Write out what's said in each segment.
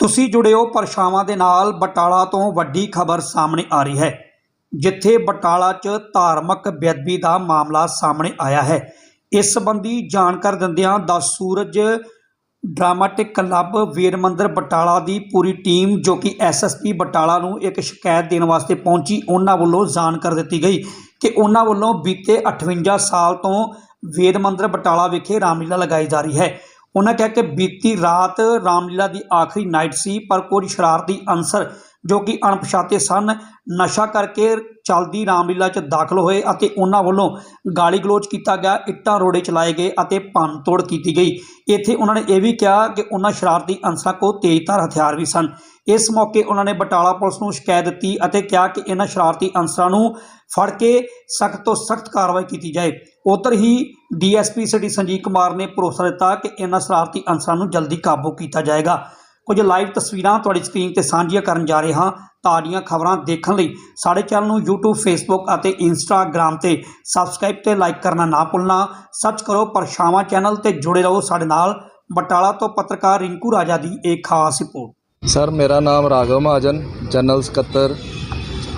ਤੁਸੀਂ ਜੁੜਿਓ ਪਰਛਾਵਾਂ ਦੇ ਨਾਲ ਬਟਾਲਾ ਤੋਂ ਵੱਡੀ ਖਬਰ ਸਾਹਮਣੇ ਆ ਰਹੀ ਹੈ, ਜਿੱਥੇ ਬਟਾਲਾ 'ਚ ਧਾਰਮਿਕ ਬੇਅਦਬੀ ਦਾ ਮਾਮਲਾ ਸਾਹਮਣੇ ਆਇਆ ਹੈ। ਇਸ ਸੰਬੰਧੀ ਜਾਣਕਾਰੀ ਦਿੰਦਿਆਂ ਦਾ ਸੂਰਜ ਡਰਾਮਾਟਿਕ ਕਲੱਬ ਵੀਰ ਮੰਦਰ ਬਟਾਲਾ ਦੀ ਪੂਰੀ ਟੀਮ ਜੋ ਕਿ ਐਸਐਸਪੀ ਬਟਾਲਾ ਨੂੰ ਇੱਕ ਸ਼ਿਕਾਇਤ ਦੇਣ ਵਾਸਤੇ ਪਹੁੰਚੀ, ਉਹਨਾਂ ਵੱਲੋਂ ਜਾਣਕਾਰੀ ਦਿੱਤੀ ਗਈ ਕਿ ਉਹਨਾਂ ਵੱਲੋਂ ਬੀਤੇ 58 ਸਾਲ ਤੋਂ ਵੇਦ ਮੰਦਰ ਬਟਾਲਾ ਵਿਖੇ ਰਾਮਲੀਲਾ ਲਗਾਈ ਜਾ ਰਹੀ ਹੈ। ਉਹਨਾਂ ਕਿਹਾ ਕਿ ਬੀਤੀ ਰਾਤ ਰਾਮਲੀਲਾ ਦੀ ਆਖਰੀ ਨਾਈਟ ਸੀ ਪਰ ਕੁਝ ਸ਼ਰਾਰਤੀ ਅਨਸਰ ਜੋ ਕਿ ਅਣਪਛਾਤੇ ਸਨ। ਨਸ਼ਾ ਕਰਕੇ ਚੱਲਦੀ ਰਾਮਲੀਲਾ 'ਚ ਦਾਖਲ ਹੋਏ ਅਤੇ ਉਹਨਾਂ ਵੱਲੋਂ ਗਾਲੀ ਗਲੋਚ ਕੀਤਾ ਗਿਆ, ਇੱਟਾਂ ਰੋੜੇ ਚਲਾਏ ਗਏ ਅਤੇ ਭੰਨ ਤੋੜ ਕੀਤੀ ਗਈ। ਇੱਥੇ ਉਹਨਾਂ ਨੇ ਇਹ ਵੀ ਕਿਹਾ ਕਿ ਉਹਨਾਂ ਸ਼ਰਾਰਤੀ ਅਨਸਰਾਂ ਕੋਲ ਤੇਜ਼ਧਾਰ ਹਥਿਆਰ ਵੀ ਸਨ। ਇਸ ਮੌਕੇ ਉਹਨਾਂ ਨੇ ਬਟਾਲਾ ਪੁਲਿਸ ਨੂੰ ਸ਼ਿਕਾਇਤ ਦਿੱਤੀ ਅਤੇ ਕਿਹਾ ਕਿ ਇਹਨਾਂ ਸ਼ਰਾਰਤੀ ਅਨਸਰਾਂ ਨੂੰ ਫੜ ਕੇ ਸਖਤ ਤੋਂ ਸਖਤ ਕਾਰਵਾਈ ਕੀਤੀ ਜਾਏ। ਉਧਰ ਹੀ ਡੀਐਸਪੀ ਸਿਟੀ ਸੰਜੀਵ ਕੁਮਾਰ ਨੇ ਭਰੋਸਾ ਦਿੱਤਾ ਕਿ ਇਹਨਾਂ ਸ਼ਰਾਰਤੀ ਅਨਸਰਾਂ ਨੂੰ ਜਲਦੀ ਕਾਬੂ ਕੀਤਾ ਜਾਏਗਾ। ਕੁਝ ਲਾਈਵ ਤਸਵੀਰਾਂ ਤੁਹਾਡੀ ਸਕਰੀਨ ਤੇ ਸਾਂਝੀਆਂ ਕਰਨ ਜਾ ਰਹੇ ਹਾਂ ਤਾਜ਼ੀਆਂ ਖਬਰਾਂ ਦੇਖਣ ਲਈ। ਸਾਡੇ ਚੈਨਲ ਨੂੰ YouTube, Facebook ਅਤੇ Instagram ਤੇ ਸਬਸਕ੍ਰਾਈਬ ਤੇ ਲਾਈਕ ਕਰਨਾ ਨਾ ਭੁੱਲਣਾ। ਸਰਚ ਕਰੋ ਪਰਛਾਵਾਂ ਚੈਨਲ ਤੇ ਜੁੜੇ ਰਹੋ ਸਾਡੇ ਨਾਲ। ਬਟਾਲਾ ਤੋਂ ਪੱਤਰਕਾਰ ਰਿੰਕੂ ਰਾਜਾ ਦੀ ਇੱਕ ਖਾਸ ਰਿਪੋਰਟ। ਸਰ, ਮੇਰਾ ਨਾਮ ਰਾਘਵ ਮਹਾਜਨ ਜਨਰਲ ਸਕੱਤਰ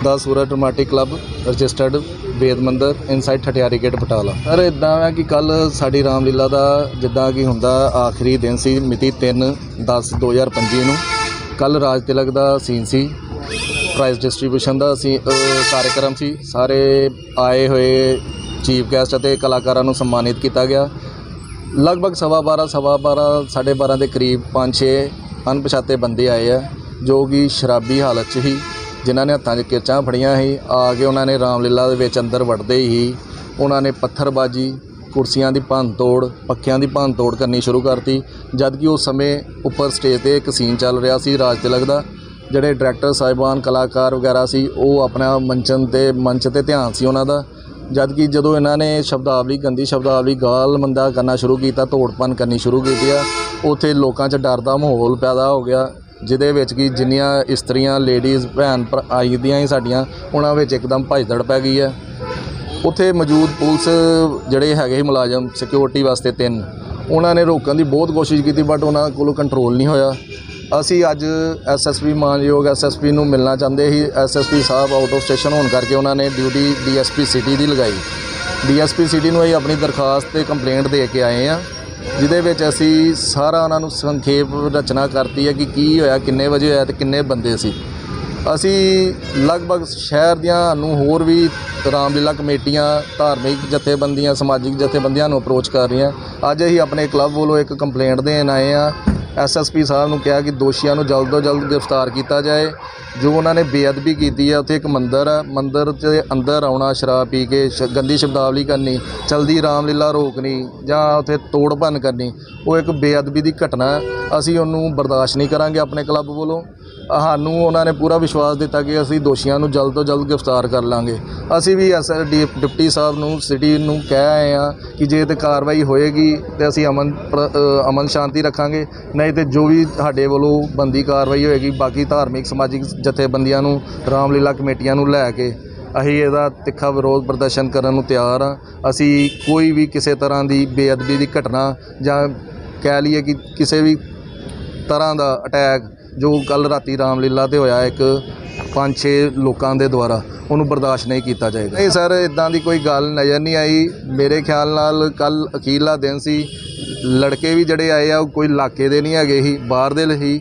ਦਾ ਸੂਰਜ ਡਰਾਮਾਟਿਕ club registered Ved Mandir inside Thathiari gate Batala. Sir ਇਦਾਂ ਹੈ ਕਿ ਕੱਲ ਸਾਡੀ ਰਾਮਲੀਲਾ ਦਾ ਜਿੱਦਾਂ ਕਿ ਹੁੰਦਾ ਆਖਰੀ ਦਿਨ ਸੀ ਮਿਤੀ 3 10 2025 ਨੂੰ। ਕੱਲ ਰਾਜ ਤਿਲਕ ਦਾ ਸੀਨ ਸੀ ਪ੍ਰਾਈਜ਼ ਡਿਸਟ੍ਰੀਬਿਊਸ਼ਨ ਦਾ ਸੀ ਅ, ਕਾਰਜਕ੍ਰਮ ਸੀ। ਸਾਰੇ ਆਏ ਹੋਏ ਚੀਫ ਗੈਸਟ ਅਤੇ ਕਲਾਕਾਰਾਂ ਨੂੰ ਸਨਮਾਨਿਤ ਕੀਤਾ ਗਿਆ। ਲਗਭਗ ਸਵਾ ਬਾਰਾਂ ਸਵਾ ਬਾਰਾਂ ਸਾਢੇ ਬਾਰਾਂ ਦੇ ਕਰੀਬ ਪੰਜ ਛੇ ਅਣਪਛਾਤੇ ਬੰਦੇ ਆਏ ਆ ਜੋ ਕਿ ਸ਼ਰਾਬੀ ਹਾਲਤ 'ਚ ਹੀ ਜਿਨ੍ਹਾਂ ਨੇ ਹੱਥਾਂ 'ਚ ਕਿਰਚਾਂ ਫੜੀਆਂ ਸੀ, ਆ ਕੇ ਉਹਨਾਂ ਨੇ ਰਾਮਲੀਲਾ ਦੇ ਵਿੱਚ ਅੰਦਰ ਵੜਦੇ ਹੀ ਉਹਨਾਂ ਨੇ ਪੱਥਰਬਾਜੀ, ਕੁਰਸੀਆਂ ਦੀ ਭੰਨ ਤੋੜ ਪੱਖਿਆਂ ਦੀ ਭੰਨ ਤੋੜ ਕਰਨੀ ਸ਼ੁਰੂ ਕਰਤੀ ਜਦ ਕਿ ਉਸ ਸਮੇਂ ਉੱਪਰ ਸਟੇਜ ਤੇ ਇੱਕ ਸੀਨ ਚੱਲ ਰਿਹਾ ਸੀ, ਰਾਜ ਤਿਲਕ ਦਾ, ਜਿਹੜੇ ਡਾਇਰੈਕਟਰ ਸਾਹਿਬਾਨ, ਕਲਾਕਾਰ ਵਗੈਰਾ ਸੀ, ਉਹ ਆਪਣਾ ਮੰਚਨ ਤੇ, ਮੰਚ ਤੇ ਧਿਆਨ ਸੀ ਉਹਨਾਂ ਦਾ ਜਦ ਕਿ ਜਦੋਂ ਇਹਨਾਂ ਨੇ ਸ਼ਬਦਾਵਲੀ ਗੰਦੀ ਸ਼ਬਦਾਵਲੀ ਗਾਲ ਮੰਦਾ ਕਰਨਾ ਸ਼ੁਰੂ ਕੀਤਾ ਤੋੜਪਨ ਕਰਨੀ ਸ਼ੁਰੂ ਕੀਤੀ ਆ, ਉੱਥੇ ਲੋਕਾਂ 'ਚ ਡਰ ਦਾ ਮਾਹੌਲ ਪੈਦਾ ਹੋ ਗਿਆ ਜਿਹਦੇ ਵਿੱਚ ਕਿ ਜਿੰਨੀਆਂ ਇਸਤਰੀਆਂ ਲੇਡੀਜ਼ ਭੈਣ, ਭਰਾ ਆਈ ਦੀਆਂ ਸੀ ਸਾਡੀਆਂ, ਉਹਨਾਂ ਵਿੱਚ ਇੱਕਦਮ ਭਜਦੜ ਪੈ ਗਈ ਹੈ। ਉੱਥੇ ਮੌਜੂਦ ਪੁਲਿਸ ਜਿਹੜੇ ਹੈਗੇ ਸੀ ਮੁਲਾਜ਼ਮ ਸਿਕਿਉਰਿਟੀ ਵਾਸਤੇ ਤਿੰਨ, ਉਹਨਾਂ ਨੇ ਰੋਕਣ ਦੀ ਬਹੁਤ ਕੋਸ਼ਿਸ਼ ਕੀਤੀ ਬਟ ਉਹਨਾਂ ਕੋਲੋਂ ਕੰਟਰੋਲ ਨਹੀਂ ਹੋਇਆ। ਅਸੀਂ ਅੱਜ ਐਸਐਸਪੀ ਮਾਨਯੋਗ ਐਸਐਸਪੀ ਨੂੰ ਮਿਲਣਾ ਚਾਹੁੰਦੇ ਸੀ। SSP Sahib out of station ਹੋਣ ਕਰਕੇ ਉਹਨਾਂ ਨੇ ਡਿਊਟੀ ਡੀਐਸਪੀ ਸਿਟੀ ਦੀ ਲਗਾਈ। ਡੀਐਸਪੀ ਸਿਟੀ ਨੂੰ ਅਸੀਂ ਆਪਣੀ ਦਰਖਾਸਤ ਤੇ ਕੰਪਲੇਂਟ ਦੇ ਕੇ ਆਏ ਆ ਜਿਹਦੇ ਵਿੱਚ ਅਸੀਂ ਸਾਰਾ ਉਹਨਾਂ ਨੂੰ ਸੰਖੇਪ ਰਚਨਾ ਕਰਤੀ ਹੈ ਕਿ ਕੀ ਹੋਇਆ, ਕਿੰਨੇ ਵਜੇ ਹੋਇਆ ਤੇ ਕਿੰਨੇ ਬੰਦੇ ਸੀ। ਅਸੀਂ ਲਗਭਗ ਸ਼ਹਿਰ ਦੀਆਂ ਨੂੰ ਹੋਰ ਵੀ ਰਾਮਲੀਲਾ ਕਮੇਟੀਆਂ, ਧਾਰਮਿਕ ਜਥੇਬੰਦੀਆਂ, ਸਮਾਜਿਕ ਜਥੇਬੰਦੀਆਂ ਨੂੰ ਅਪਰੋਚ ਕਰ ਰਹੀਆਂ। ਅੱਜ ਅਸੀਂ ਆਪਣੇ ਕਲੱਬ ਵੱਲੋਂ ਇੱਕ ਕੰਪਲੇਂਟ ਦੇਣ ਆਏ ਆ ਐਸਐਸਪੀ ਸਾਹਿਬ ਨੂੰ ਕਿਹਾ ਕਿ ਦੋਸ਼ੀਆਂ ਨੂੰ ਜਲਦ ਤੋਂ ਜਲਦ ਗ੍ਰਿਫਤਾਰ ਕੀਤਾ ਜਾਏ। ਜੋ ਉਹਨਾਂ ਨੇ ਬੇਅਦਬੀ ਕੀਤੀ ਹੈ ਉੱਥੇ ਇੱਕ ਮੰਦਿਰ ਹੈ ਮੰਦਿਰ ਦੇ ਅੰਦਰ ਆਉਣਾ, ਸ਼ਰਾਬ ਪੀ ਕੇ ਸ਼, ਗੰਦੀ ਸ਼ਬਦਾਵਲੀ ਕਰਨੀ, ਚਲਦੀ ਰਾਮਲੀਲਾ ਰੋਕਣੀ, ਜਾਂ ਉੱਥੇ ਤੋੜ ਭੰਨ ਕਰਨੀ, ਉਹ ਇੱਕ ਬੇਅਦਬੀ ਦੀ ਘਟਨਾ ਹੈ ਅਸੀਂ ਉਹਨੂੰ ਬਰਦਾਸ਼ਤ ਨਹੀਂ ਕਰਾਂਗੇ ਆਪਣੇ ਕਲੱਬ ਵੱਲੋਂ। ਸਾਨੂੰ ਉਹਨਾਂ ਨੇ ਪੂਰਾ ਵਿਸ਼ਵਾਸ ਦਿੱਤਾ ਕਿ ਅਸੀਂ ਦੋਸ਼ੀਆਂ ਨੂੰ ਜਲਦ ਤੋਂ ਜਲਦ ਗ੍ਰਿਫਤਾਰ ਕਰ ਲਾਂਗੇ। ਅਸੀਂ ਵੀ ਐਸ, ਡੀ, ਡਿਪਟੀ ਸਾਹਿਬ ਨੂੰ, ਸਿਟੀ ਨੂੰ ਕਹਿ ਆਏ ਆ ਕਿ ਜੇ ਤੇ ਕਾਰਵਾਈ ਹੋਏਗੀ ਤੇ ਅਸੀਂ ਅਮਨ ਪ੍ਰ- ਅਮਨ ਸ਼ਾਂਤੀ ਰੱਖਾਂਗੇ। ਨਹੀਂ ਤੇ ਜੋ ਵੀ ਸਾਡੇ ਵੱਲੋਂ ਬੰਦੀ ਕਾਰਵਾਈ ਹੋਏਗੀ, ਬਾਕੀ ਧਾਰਮਿਕ, ਸਮਾਜਿਕ ਜਥੇਬੰਦੀਆਂ ਨੂੰ, ਰਾਮਲੀਲਾ ਕਮੇਟੀਆਂ ਨੂੰ ਲੈ ਕੇ ਅਸੀਂ ਇਹਦਾ ਤਿੱਖਾ ਵਿਰੋਧ ਪ੍ਰਦਰਸ਼ਨ ਕਰਨ ਨੂੰ ਤਿਆਰ ਆ ਅਸੀਂ ਕੋਈ ਵੀ ਕਿਸੇ ਤਰ੍ਹਾਂ ਦੀ ਬੇਅਦਬੀ ਦੀ ਘਟਨਾ ਜਾਂ ਕਹਿ ਲਈਏ ਕਿ ਕਿਸੇ ਵੀ ਤਰ੍ਹਾਂ ਦਾ ਅਟੈਕ ਜੋ ਕੱਲ ਰਾਤੀ ਰਾਮਲੀਲਾ ਤੇ ਹੋਇਆ ਇੱਕ ਪੰਜ ਛੇ ਲੋਕਾਂ ਦੇ ਦੁਆਰਾ, ਉਹਨੂੰ ਬਰਦਾਸ਼ਤ ਨਹੀਂ ਕੀਤਾ ਜਾਏਗਾ। ਨਹੀਂ ਸਰ ਇਦਾਂ ਦੀ ਕੋਈ ਗੱਲ ਨਜ਼ਰ ਨਹੀਂ ਆਈ। ਮੇਰੇ ਖਿਆਲ ਨਾਲ ਕੱਲ ਅਖੀਰਲਾ ਦਿਨ ਸੀ। ਲੜਕੇ ਵੀ ਜਿਹੜੇ ਆਏ ਆ, ਉਹ ਕੋਈ ਇਲਾਕੇ ਦੇ ਨਹੀਂ ਹੈਗੇ ਸੀ, ਬਾਹਰ ਦੇ ਹੀ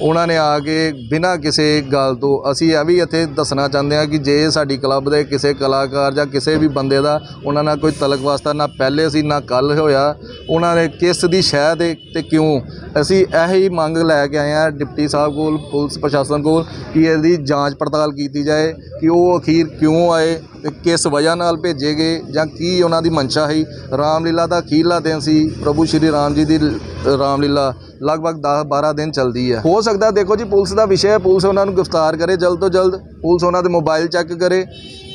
ਉਹਨਾਂ ਨੇ ਆ ਕੇ ਬਿਨਾਂ ਕਿਸੇ ਗੱਲ ਤੋਂ ਅਸੀਂ ਇਹ ਵੀ ਇੱਥੇ ਦੱਸਣਾ ਚਾਹੁੰਦੇ ਹਾਂ ਕਿ ਜੇ ਸਾਡੀ ਕਲੱਬ ਦੇ ਕਿਸੇ ਕਲਾਕਾਰ ਜਾਂ ਕਿਸੇ ਵੀ ਬੰਦੇ ਦਾ ਉਹਨਾਂ ਨਾਲ ਕੋਈ ਤਲਕ ਵਾਸਤਾ ਨਾ ਪਹਿਲੇ ਸੀ, ਨਾ ਕੱਲ ਹੋਇਆ, ਉਹਨਾਂ ਨੇ ਕਿਸ ਦੀ ਸ਼ਹਿ ਦੇ ਤੇ ਕਿਉਂ? ਅਸੀਂ ਇਹੀ ਮੰਗ ਲੈ ਕੇ ਆਏ ਹਾਂ ਡਿਪਟੀ ਸਾਹਿਬ ਕੋਲ, ਪੁਲਿਸ ਪ੍ਰਸ਼ਾਸਨ ਕੋਲ, ਕਿ ਇਹਦੀ ਜਾਂਚ ਪੜਤਾਲ ਕੀਤੀ ਜਾਏ ਕਿ ਉਹ ਅਖੀਰ ਕਿਉਂ ਆਏ ਤੇ ਕਿਸ ਵਜ੍ਹਾ ਨਾਲ ਭੇਜੇ ਗਏ ਜਾਂ ਕੀ ਉਹਨਾਂ ਦੀ ਮਨਸ਼ਾ ਸੀ? ਰਾਮਲੀਲਾ ਦਾ ਅਖੀਰਲਾ ਦਿਨ ਸੀ? ਪ੍ਰਭੂ ਸ਼੍ਰੀ ਰਾਮ ਜੀ ਦੀ ਰਾਮਲੀਲਾ ਲਗਭਗ 10 12 ਦਿਨ ਚੱਲਦੀ ਹੈ। ਹੋ ਸਕਦਾ ਦੇਖੋ ਜੀ, ਪੁਲਿਸ ਦਾ ਵਿਸ਼ਾ ਹੈ, ਪੁਲਿਸ ਉਹਨਾਂ ਨੂੰ ਗ੍ਰਿਫਤਾਰ ਕਰੇ ਜਲਦ ਤੋਂ ਜਲਦ। ਪੁਲਿਸ ਉਹਨਾਂ ਦੇ ਮੋਬਾਈਲ ਚੈੱਕ ਕਰੇ।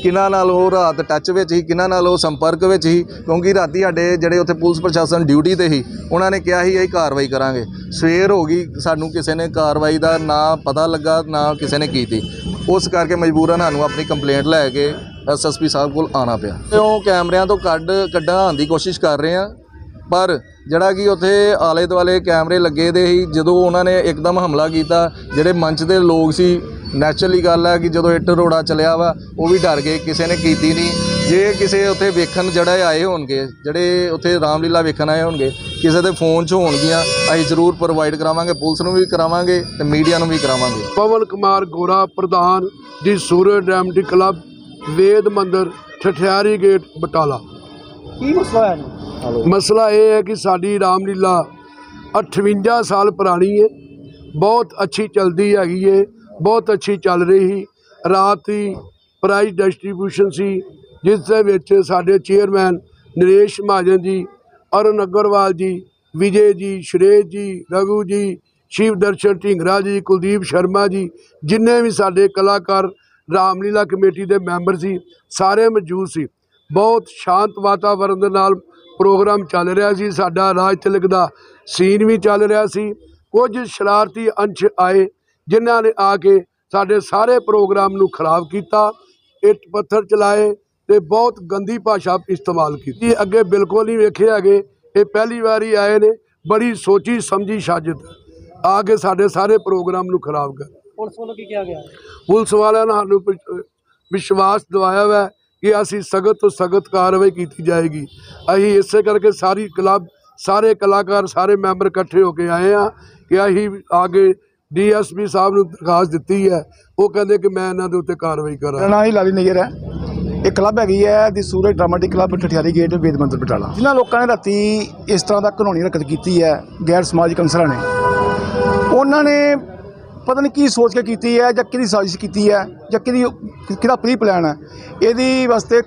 ਕਿਹਨਾਂ ਨਾਲ ਉਹ ਰਾਤ ਟੱਚ ਵਿੱਚ ਸੀ, ਕਿਹਨਾਂ ਨਾਲ ਉਹ ਸੰਪਰਕ ਵਿੱਚ ਸੀ? ਕਿਉਂਕਿ ਰਾਤੀ ਸਾਡੇ ਜਿਹੜੇ ਉੱਥੇ ਪੁਲਿਸ ਪ੍ਰਸ਼ਾਸਨ ਡਿਊਟੀ ਤੇ ਸੀ, ਉਹਨਾਂ ਨੇ ਕਿਹਾ ਸੀ, ਅਸੀਂ ਕਾਰਵਾਈ ਕਰਾਂਗੇ। ਸਵੇਰ ਹੋ ਗਈ, ਸਾਨੂੰ ਕਿਸੇ ਨੇ ਕਾਰਵਾਈ ਦਾ ਨਾ ਪਤਾ ਲੱਗਾ, ਨਾ ਕਿਸੇ ਨੇ ਕੀਤੀ। ਉਸ ਕਰਕੇ ਮਜਬੂਰਨ ਸਾਨੂੰ ਆਪਣੀ ਕੰਪਲੇਂਟ ਲੈ ਕੇ ਐਸਐਸਪੀ ਸਾਹਿਬ ਕੋਲ ਆਣਾ ਪਿਆ। ਤੇ ਉਹ ਕੈਮਰਿਆਂ ਤੋਂ ਕੱਢ ਕੱਢਾਉਣ ਦੀ ਕੋਸ਼ਿਸ਼ ਕਰ ਰਹੇ ਆ। ਪਰ ਜਿਹੜਾ ਕਿ ਉੱਥੇ ਆਲੇ ਦੁਆਲੇ ਕੈਮਰੇ ਲੱਗੇ ਦੇ ਸੀ, ਜਦੋਂ ਉਹਨਾਂ ਨੇ ਇੱਕਦਮ ਹਮਲਾ ਕੀਤਾ, ਜਿਹੜੇ ਮੰਚ ਦੇ ਲੋਕ ਸੀ, ਨੈਚੁਰਲੀ ਗੱਲ ਹੈ ਕਿ ਜਦੋਂ ਇੱਟ ਰੋੜਾ ਚਲਿਆ ਵਾ, ਉਹ ਵੀ ਡਰ ਗਏ, ਕਿਸੇ ਨੇ ਕੀਤੀ ਨਹੀਂ। ਜੇ ਕਿਸੇ ਉੱਥੇ ਵੇਖਣ ਜਿਹੜੇ ਆਏ ਹੋਣਗੇ, ਜਿਹੜੇ ਉੱਥੇ ਰਾਮਲੀਲਾ ਵੇਖਣ ਆਏ ਹੋਣਗੇ, ਕਿਸੇ ਦੇ ਫੋਨ 'ਚ ਹੋਣਗੀਆਂ, ਅਸੀਂ ਜ਼ਰੂਰ ਪ੍ਰੋਵਾਈਡ ਕਰਾਵਾਂਗੇ, ਪੁਲਿਸ ਨੂੰ ਵੀ ਕਰਾਵਾਂਗੇ ਤੇ ਮੀਡੀਆ ਨੂੰ ਵੀ ਕਰਾਵਾਂਗੇ। ਪਵਨ ਕੁਮਾਰ ਗੋਰਾ, ਪ੍ਰਧਾਨ ਦੀ ਸੂਰਜ ਰੈਮਡੀ ਕਲੱਬ ਵੇਦ ਮੰਦਰ ਠਠਿਆਰੀ ਗੇਟ ਬਟਾਲਾ। ਕੀ ਮਸਲਾ ਹੈ ਮਸਲਾ ਇਹ ਹੈ ਕਿ ਸਾਡੀ ਰਾਮਲੀਲਾ 58 ਸਾਲ ਪੁਰਾਣੀ ਹੈ ਬਹੁਤ ਅੱਛੀ ਚਲਦੀ ਹੈਗੀ ਹੈ ਬਹੁਤ ਅੱਛੀ ਚੱਲ ਰਹੀ। ਸੀ ਰਾਤ ਦੀ ਪ੍ਰਾਈਜ਼ ਡਿਸਟ੍ਰੀਬਿਊਸ਼ਨ ਸੀ ਜਿਸ ਦੇ ਵਿੱਚ ਸਾਡੇ ਚੇਅਰਮੈਨ ਨਰੇਸ਼ ਮਹਾਜਨ ਜੀ ਅਰੁਣ ਅਗਰਵਾਲ ਜੀ ਵਿਜੇ ਜੀ ਸ਼੍ਰੇਸ਼ ਜੀ ਰਘੂ ਜੀ ਸ਼ਿਵ ਦਰਸ਼ਨ ਢਿੰਗਰਾ ਜੀ ਕੁਲਦੀਪ ਸ਼ਰਮਾ ਜੀ ਜਿੰਨੇ ਵੀ ਸਾਡੇ ਕਲਾਕਾਰ ਰਾਮਲੀਲਾ ਕਮੇਟੀ ਦੇ ਮੈਂਬਰ ਸੀ, ਸਾਰੇ ਮੌਜੂਦ ਸੀ। ਬਹੁਤ ਸ਼ਾਂਤ ਵਾਤਾਵਰਣ ਦੇ ਨਾਲ ਪ੍ਰੋਗਰਾਮ ਚੱਲ ਰਿਹਾ ਸੀ। ਸਾਡਾ ਰਾਜ ਤਿਲਕ ਦਾ ਸੀਨ ਵੀ ਚੱਲ ਰਿਹਾ ਸੀ। ਕੁਝ ਸ਼ਰਾਰਤੀ ਅੰਸ਼ ਆਏ, ਜਿਨ੍ਹਾਂ ਨੇ ਆ ਕੇ ਸਾਡੇ ਸਾਰੇ ਪ੍ਰੋਗਰਾਮ ਨੂੰ ਖਰਾਬ ਕੀਤਾ, ਇੱਟ ਪੱਥਰ ਚਲਾਏ ਤੇ ਬਹੁਤ ਗੰਦੀ ਭਾਸ਼ਾ ਇਸਤੇਮਾਲ ਕੀਤੀ। ਅੱਗੇ ਬਿਲਕੁਲ ਨਹੀਂ ਵੇਖੇ ਹੈਗੇ, ਇਹ ਪਹਿਲੀ ਵਾਰੀ ਆਏ ਨੇ, ਬੜੀ ਸੋਚੀ ਸਮਝੀ ਸ਼ਾਜਿਤ ਆ ਕੇ ਸਾਡੇ ਸਾਰੇ ਪ੍ਰੋਗਰਾਮ ਨੂੰ ਖਰਾਬ ਕਰ ਪੁਲਿਸ ਵੱਲੋਂ ਕੀ ਕਿਹਾ ਗਿਆ? ਪੁਲਿਸ ਵਾਲਿਆਂ ਨੇ ਸਾਨੂੰ ਵਿਸ਼- ਵਿਸ਼ਵਾਸ ਦਿਵਾਇਆ ਹੈ ਕਿ ਅਸੀਂ ਸਖਤ ਤੋਂ ਸਖਤ ਕਾਰਵਾਈ ਕੀਤੀ ਜਾਏਗੀ। ਅਸੀਂ ਇਸੇ ਕਰਕੇ ਸਾਰੀ ਕਲੱਬ ਸਾਰੇ ਕਲਾਕਾਰ ਸਾਰੇ ਮੈਂਬਰ ਇਕੱਠੇ ਹੋ ਕੇ ਆਏ ਆ ਕਿ ਅਸੀਂ ਆਗੇ ਡੀਐਸਪੀ ਸਾਹਿਬ ਨੂੰ ਦਰਖਾਸਤ ਦਿੱਤੀ ਹੈ। ਉਹ ਕਹਿੰਦੇ ਕਿ ਮੈਂ ਇਹਨਾਂ ਦੇ ਉੱਤੇ ਕਾਰਵਾਈ ਮੇਰਾ ਕਰਾਂ ਨਾਮ ਹੀ ਲਾਲੀ ਨਈਅਰ ਹੈ। ਇਹ ਕਲੱਬ ਹੈਗੀ ਹੈ ਦੀ Suraj dramatic club Thathiari gate Ved Mandir Batala. ਜਿਨ੍ਹਾਂ ਲੋਕਾਂ ਨੇ ਰਾਤੀ ਇਸ ਤਰ੍ਹਾਂ ਦਾ ਕਾਨੂੰਨੀ ਹਰਕਤ ਕੀਤੀ ਹੈ ਗੈਰ ਸਮਾਜਿਕ ਅੰਸਰਾਂ ਨੇ। ਉਹਨਾਂ ਨੇ ਪਤਾ ਨਹੀਂ ਕੀ ਸੋਚ ਕੇ ਕੀਤੀ ਹੈ ਜਾਂ ਕਿਹਦੀ ਸਾਜ਼ਿਸ਼ ਕੀਤੀ ਹੈ ਜਾਂ ਕਿਹਦੀ ਕਿਹਦਾ ਪ੍ਰੀ ਪਲਾਨ ਹੈ, ਇਹਦੀ ਵਾਸਤੇ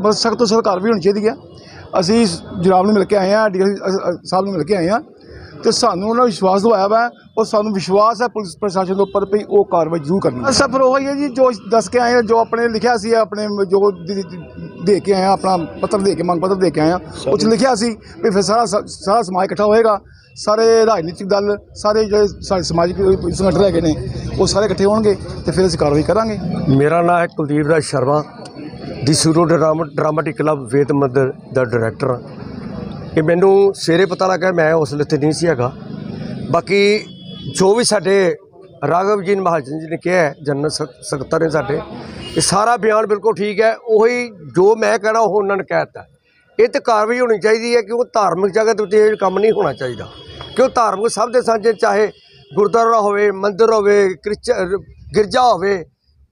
ਬਸ ਸਖਤ ਤੋਂ ਸਖਤ ਕਾਰਵਾਈ ਹੋਣੀ ਚਾਹੀਦੀ ਹੈ। ਅਸੀਂ ਜਨਾਬ ਨੂੰ ਮਿਲ ਕੇ ਆਏ ਹਾਂ ਡੀ ਸਾਹਿਬ ਨੂੰ ਮਿਲ ਕੇ ਆਏ ਹਾਂ ਤੇ ਸਾਨੂੰ ਉਹਨਾਂ ਨੂੰ ਵਿਸ਼ਵਾਸ ਦਿਵਾਇਆ ਵਾ ਔਰ ਸਾਨੂੰ ਵਿਸ਼ਵਾਸ ਹੈ ਪੁਲਿਸ ਪ੍ਰਸ਼ਾਸਨ ਦੇ ਉੱਪਰ ਵੀ ਉਹ ਕਾਰਵਾਈ ਜ਼ਰੂਰ ਕਰਨੀ ਸਫਰ ਉਹ ਹੀ ਹੈ ਜੀ ਜੋ ਦੱਸ ਕੇ ਆਏ ਹਾਂ, ਜੋ ਆਪਣੇ ਲਿਖਿਆ ਸੀ ਆਪਣੇ ਜੋ ਦੇ- ਕੇ ਆਏ ਹਾਂ, ਆਪਣਾ ਪੱਤਰ ਦੇ ਕੇ ਮੰਗ ਪੱਤਰ ਦੇ ਕੇ ਆਏ ਹਾਂ ਉਹ 'ਚ ਲਿਖਿਆ ਸੀ ਵੀ ਫਿਰ ਸਾਰਾ ਸਾਰਾ ਸਮਾਜ ਇਕੱਠਾ ਹੋਏਗਾ ਸਾਰੇ ਰਾਜਨੀਤਿਕ ਦਲ ਸਾਰੇ ਜਿਹੜੇ ਸਾਡੇ ਸਮਾਜਿਕ ਸੰਗਠਨ ਹੈਗੇ ਨੇ ਉਹ ਸਾਰੇ ਇਕੱਠੇ ਹੋਣਗੇ ਤੇ ਫਿਰ ਅਸੀਂ ਕਾਰਵਾਈ ਕਰਾਂਗੇ। ਮੇਰਾ ਨਾਮ ਹੈ ਕੁਲਦੀਪ ਰਾਜ ਸ਼ਰਮਾ ਦੀ ਸੂਰੋ drama dramatic club Ved Mandir ਦਾ ਡਾਇਰੈਕਟਰ ਹਾਂ। ਇਹ ਮੈਨੂੰ ਸਵੇਰੇ ਪਤਾ ਲੱਗਾ ਮੈਂ ਉਸ ਵੇਲੇ ਤੇ ਨਹੀਂ ਸੀ ਹੈਗਾ। ਬਾਕੀ ਜੋ ਵੀ ਸਾਡੇ ਰਾਘਵ ਜੀ ਮਹਾਜਨ ਜੀ ਨੇ ਕਿਹਾ ਜਨਰਲ ਸਕੱਤਰ ਨੇ ਸਾਡੇ, ਇਹ ਸਾਰਾ ਬਿਆਨ ਬਿਲਕੁਲ ਠੀਕ ਹੈ, ਉਹੀ ਜੋ ਮੈਂ ਕਹਿਣਾ, ਉਹ ਉਹਨਾਂ ਨੇ ਕਹਿ ਦਿੱਤਾ। ਇਹ ਤੇ ਕਾਰਵਾਈ ਹੋਣੀ ਚਾਹੀਦੀ ਹੈ ਕਿਉਂਕਿ ਧਾਰਮਿਕ ਜਗ੍ਹਾ ਦੇ ਉੱਤੇ ਇਹ ਕੰਮ ਨਹੀਂ ਹੋਣਾ ਚਾਹੀਦਾ। ਕਿਉਂ ਧਾਰਮਿਕ ਸਭ ਦੇ ਸਾਂਝੇ, ਚਾਹੇ ਗੁਰਦੁਆਰਾ ਹੋਵੇ, ਮੰਦਿਰ ਹੋਵੇ ਕ੍ਰਿਸਚਨ ਗਿਰਜਾ ਹੋਵੇ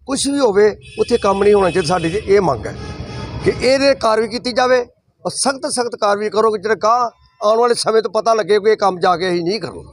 ਕੁਝ ਵੀ ਹੋਵੇ, ਉੱਥੇ ਕੰਮ ਨਹੀਂ ਹੋਣਾ ਚਾਹੀਦਾ, ਸਾਡੀ ਇਹ ਮੰਗ ਹੈ ਕਿ ਇਹਦੇ ਕਾਰਵਾਈ ਕੀਤੀ ਜਾਵੇ ਔਰ ਸਖਤ ਸਖਤ ਕਾਰਵਾਈ ਕਰੋ ਕਿ ਜਿਹੜਾ ਕਾ ਆਉਣ ਵਾਲੇ ਸਮੇਂ ਤੋਂ ਪਤਾ ਲੱਗੇ ਕਿ ਇਹ ਕੰਮ ਜਾ ਕੇ ਅਸੀਂ ਨਹੀਂ ਕਰਨਾ।